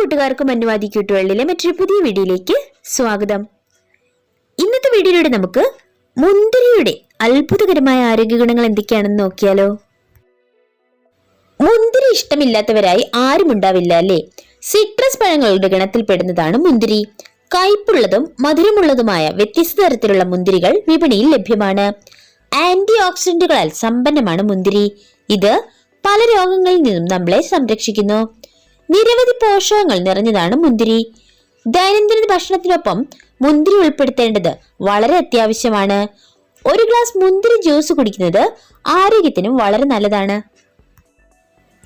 കൂട്ടുകാർക്കും അനുവാദി ക്യൂട്ടുകളിലെ മറ്റൊരു പുതിയ വീഡിയോയിലേക്ക് സ്വാഗതം. ഇന്നത്തെ വീഡിയോയിലൂടെ നമുക്ക് മുന്തിരിയുടെ അത്ഭുതകരമായ ആരോഗ്യ ഗുണങ്ങൾ എന്തൊക്കെയാണെന്ന് നോക്കിയാലോ. മുന്തിരി ഇഷ്ടമില്ലാത്തവരായി ആരും ഉണ്ടാവില്ല അല്ലേ? സിട്രസ് പഴങ്ങളുടെ ഗണത്തിൽപ്പെടുന്നതാണ് മുന്തിരി. കയ്പുള്ളതും മധുരമുള്ളതുമായ വ്യത്യസ്ത തരത്തിലുള്ള മുന്തിരികൾ വിപണിയിൽ ലഭ്യമാണ്. ആന്റി ഓക്സിഡന്റുകളാൽ സമ്പന്നമാണ് മുന്തിരി. ഇത് പല രോഗങ്ങളിൽ നിന്നും നമ്മളെ സംരക്ഷിക്കുന്നു. നിരവധി പോഷകങ്ങൾ നിറഞ്ഞതാണ് മുന്തിരി. ദൈനംദിന ഭക്ഷണത്തിനൊപ്പം മുന്തിരി ഉൾപ്പെടുത്തേണ്ടത് വളരെ അത്യാവശ്യമാണ്. ഒരു ഗ്ലാസ് മുന്തിരി ജ്യൂസ് കുടിക്കുന്നത് ആരോഗ്യത്തിനും വളരെ നല്ലതാണ്.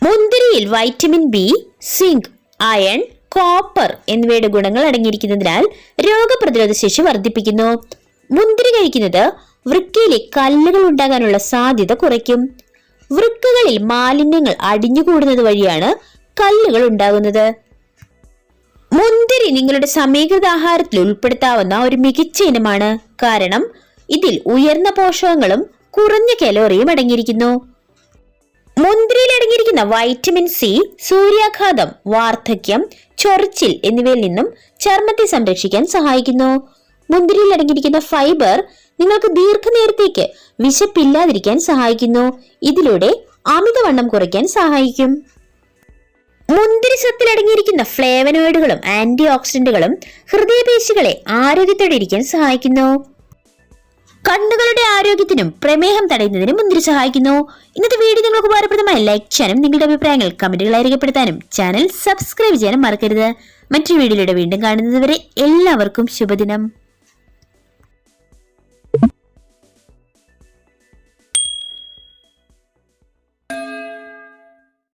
മുന്തിരിയിൽ vitamin B zinc iron copper എന്നിവയുടെ ഗുണങ്ങൾ അടങ്ങിയിരിക്കുന്നതിനാൽ രോഗപ്രതിരോധ ശേഷി വർദ്ധിപ്പിക്കുന്നു. മുന്തിരി കഴിക്കുന്നത് വൃക്കയിലെ കല്ലുകൾ ഉണ്ടാകാനുള്ള സാധ്യത കുറയ്ക്കും. വൃക്കകളിൽ മാലിന്യങ്ങൾ അടിഞ്ഞുകൂടുന്നത് വഴിയാണ് കല്ലുകൾ ഉണ്ടാകുന്നത്. മുന്തിരി നിങ്ങളുടെ സമീകൃത ആഹാരത്തിൽ ഉൾപ്പെടുത്താവുന്ന ഒരു മികച്ച ഇനമാണ്. കാരണം ഇതിൽ ഉയർന്ന പോഷകങ്ങളും കുറഞ്ഞ കലോറിയും അടങ്ങിയിരിക്കുന്നു. മുന്തിരിയിൽ അടങ്ങിയിരിക്കുന്ന വൈറ്റമിൻ സി സൂര്യാഘാതം വാർദ്ധക്യം ചൊറിച്ചിൽ എന്നിവയിൽ നിന്നും ചർമ്മത്തെ സംരക്ഷിക്കാൻ സഹായിക്കുന്നു. മുന്തിരിയിൽ അടങ്ങിയിരിക്കുന്ന ഫൈബർ നിങ്ങൾക്ക് ദീർഘനേരത്തേക്ക് വിശപ്പില്ലാതിരിക്കാൻ സഹായിക്കുന്നു. ഇതിലൂടെ അമിതവണ്ണം കുറയ്ക്കാൻ സഹായിക്കും. മുന്തിരി സത്തിൽ അടങ്ങിയിരിക്കുന്ന ഫ്ലേവനോയിഡുകളും ആന്റി ഓക്സിഡന്റുകളും ഹൃദയപേശികളെ ആരോഗ്യത്തോടെ ഇരിക്കാൻ സഹായിക്കുന്നു. കണ്ണുകളുടെ ആരോഗ്യത്തിനും പ്രമേഹം തടയുന്നതിനും മുന്തിരി സഹായിക്കുന്നു. ഇന്നത്തെ വീഡിയോ നിങ്ങൾക്ക് ഉപകാരപ്രദമായി ലൈക്ക് ചെയ്യാനും നിങ്ങളുടെ അഭിപ്രായങ്ങൾ കമന്റുകളായി രേഖപ്പെടുത്താനും ചാനൽ സബ്സ്ക്രൈബ് ചെയ്യാനും മറക്കരുത്. മറ്റൊരു വീഡിയോയിലൂടെ വീണ്ടും കാണുന്നതുവരെ എല്ലാവർക്കും ശുഭദിനം.